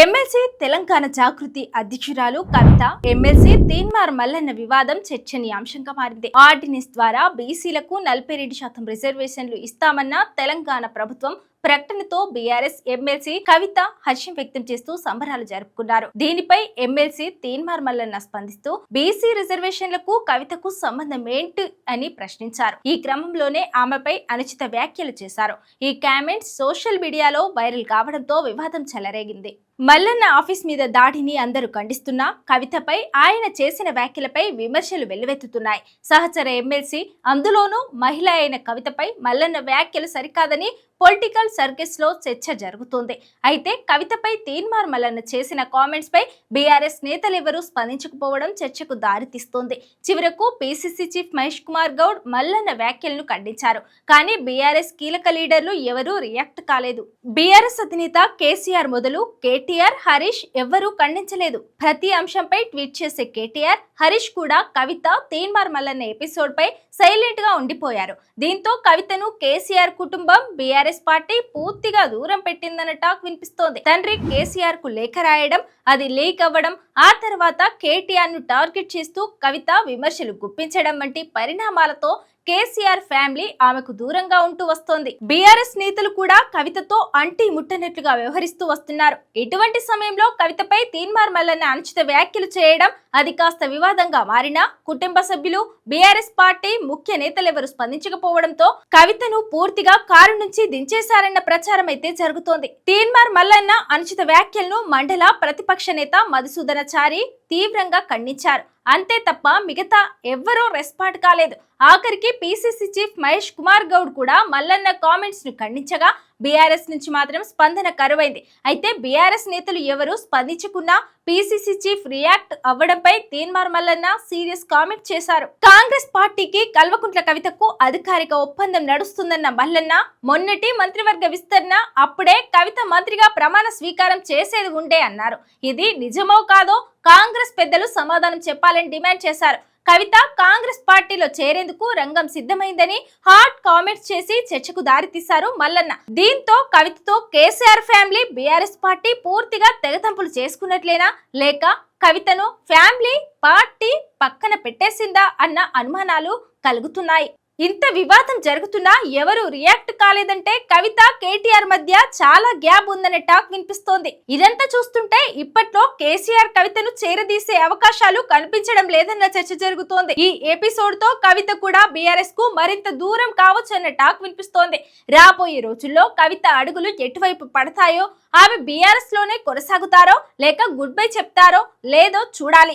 MLC Telangana జాగృతి అధ్యక్షురాలు కవిత MLC Teenmar Mallanna వివాదం చర్చనీయాంశంగా మారింది. ఆర్డినెన్స్ ద్వారా బీసీలకు నలభై రెండు శాతం రిజర్వేషన్లు ఇస్తామన్న తెలంగాణ ప్రభుత్వం ప్రకటనతో బీఆర్ఎస్ ఎమ్మెల్సీ కవిత హర్షం వ్యక్తం చేస్తూ సంబరాలు జరుపుకున్నారు. దీనిపై ఎమ్మెల్సీ తీన్మార్ మల్లన్న స్పందిస్తూ బీసీ రిజర్వేషన్లకు కవితకు సంబంధం ఏంటి అని ప్రశ్నించారు. ఈ క్రమంలోనే ఆమెపై అనుచిత వ్యాఖ్యలు చేశారు. ఈ కామెంట్స్ సోషల్ మీడియాలో వైరల్ కావడంతో వివాదం చెలరేగింది. మల్లన్న ఆఫీస్ మీద దాడిని అందరూ ఖండిస్తున్నా కవితపై ఆయన చేసిన వ్యాఖ్యలపై విమర్శలు వెల్లువెత్తుతున్నాయి. సహచర ఎమ్మెల్సీ అందులోనూ మహిళ అయిన కవితపై మల్లన్న వ్యాఖ్యలు సరికాదని పొలిటికల్ సర్కిల్స్లో చర్చ జరుగుతోంది. అయితే కవితపై తీన్మార్ మల్లన్న చేసిన కామెంట్స్ పై బీఆర్ఎస్ నేతలెవరూ స్పందించకపోవడం చర్చకు దారితీస్తోంది చివరకు పీసీసీ చీఫ్ మహేష్ కుమార్ గౌడ్ మల్లన్న వ్యాఖ్యలను ఖండించారు. కానీ బీఆర్ఎస్ కీలక లీడర్లు ఎవరూ రియాక్ట్ కాలేదు. బీఆర్ఎస్ అధినేత కేసీఆర్ మొదలు కేటీఆర్ హరీష్ ఎవ్వరూ ఖండించలేదు. ప్రతి అంశంపై ట్వీట్ చేసే కేటీఆర్ హరీష్ కూడా కవిత తేన్మార్ మల్లన్న ఎపిసోడ్ పై సైలెంట్గా ఉండిపోయారు. దీంతో కవితను కేసీఆర్ కుటుంబం బీఆర్ఎస్ పార్టీ పూర్తిగా దూరం పెట్టిందన్న టాక్ వినిపిస్తోంది. తండ్రి కేసీఆర్కు లేఖ రాయడం అది లీక్ అవ్వడం ఆ తర్వాత కేటీఆర్ను టార్గెట్ చేస్తూ కవిత విమర్శలు గుప్పించడం వంటి పరిణామాలతో కేసీఆర్ ఫ్యామిలీ ఆమెకు దూరంగా ఉంటూ వస్తోంది. బీఆర్ఎస్ నేతలు కూడా కవితతో అంటి ముట్టనట్లుగా వ్యవహరిస్తూ వస్తున్నారు. ఇటువంటి సమయంలో కవితపై తీన్మార్ మల్లన్న అనుచిత వ్యాఖ్యలు చేయడం అది కాస్త వివాదంగా మారినా కుటుంబ సభ్యులు బీఆర్ఎస్ పార్టీ ముఖ్య నేతలెవరు స్పందించకపోవడంతో కవితను పూర్తిగా కారు నుంచి దించేశారన్న ప్రచారం అయితే జరుగుతోంది. తీన్మార్ మల్లన్న అనుచిత వ్యాఖ్యలను మండల ప్రతిపక్ష నేత మధుసూదనచారి తీవ్రంగా ఖండించారు. అంతే తప్ప మిగతా ఎవ్వరూ రెస్పాండ్ కాలేదు. ఆఖరికి పీసీసీ చీఫ్ మహేష్ కుమార్ గౌడ్ కూడా మల్లన్న కామెంట్స్ను ఖండించగా బీఆర్ఎస్ నుంచి మాత్రం స్పందన కరువైంది. అయితే బీఆర్ఎస్ నేతలు ఎవరు స్పందించకున్నా పీసీసీ చీఫ్ రియాక్ట్ అవ్వడంపై తీన్మార్ మల్లన్న సీరియస్ కామెంట్ చేశారు. కాంగ్రెస్ పార్టీకి కల్వకుంట్ల కవితకు అధికారిక ఒప్పందం నడుస్తుందన్న మల్లన్న మొన్నటి మంత్రివర్గ విస్తరణ అప్పుడే కవిత మంత్రిగా ప్రమాణ స్వీకారం చేసేది ఉండే అన్నారు. ఇది నిజమో కాదో కాంగ్రెస్ పెద్దలు సమాధానం చెప్పాలని డిమాండ్ చేశారు. కవిత కాంగ్రెస్ పార్టీలో చేరేందుకు రంగం సిద్ధమైందని హాట్ కామెంట్స్ చేసి చర్చకు దారితీశారు మల్లన్న. దీంతో కవితతో కేసీఆర్ ఫ్యామిలీ బీఆర్ఎస్ పార్టీ పూర్తిగా తెగతంపులు చేసుకున్నట్లేనా? లేక కవితను ఫ్యామిలీ పార్టీ పక్కన పెట్టేసిందా అన్న అనుమానాలు కలుగుతున్నాయి. ఇంత వివాదం జరుగుతున్నా ఎవరు రియాక్ట్ కాలేదంటే కవిత కేటీఆర్ మధ్య చాలా గ్యాప్ ఉందనే టాక్ వినిపిస్తోంది. ఇదంతా చూస్తుంటే ఇప్పట్లో కేసీఆర్ కవితను చేరదీసే అవకాశాలు కనిపించడం లేదన్న చర్చ జరుగుతోంది. ఈ ఎపిసోడ్తో కవిత కూడా బీఆర్ఎస్కు మరింత దూరం కావచ్చు అన్న టాక్ వినిపిస్తోంది. రాబోయే రోజుల్లో కవిత అడుగులు ఎటువైపు పడతాయో ఆమె బీఆర్ఎస్లోనే కొనసాగుతారో లేక గుడ్ బై చెప్తారో లేదో చూడాలి.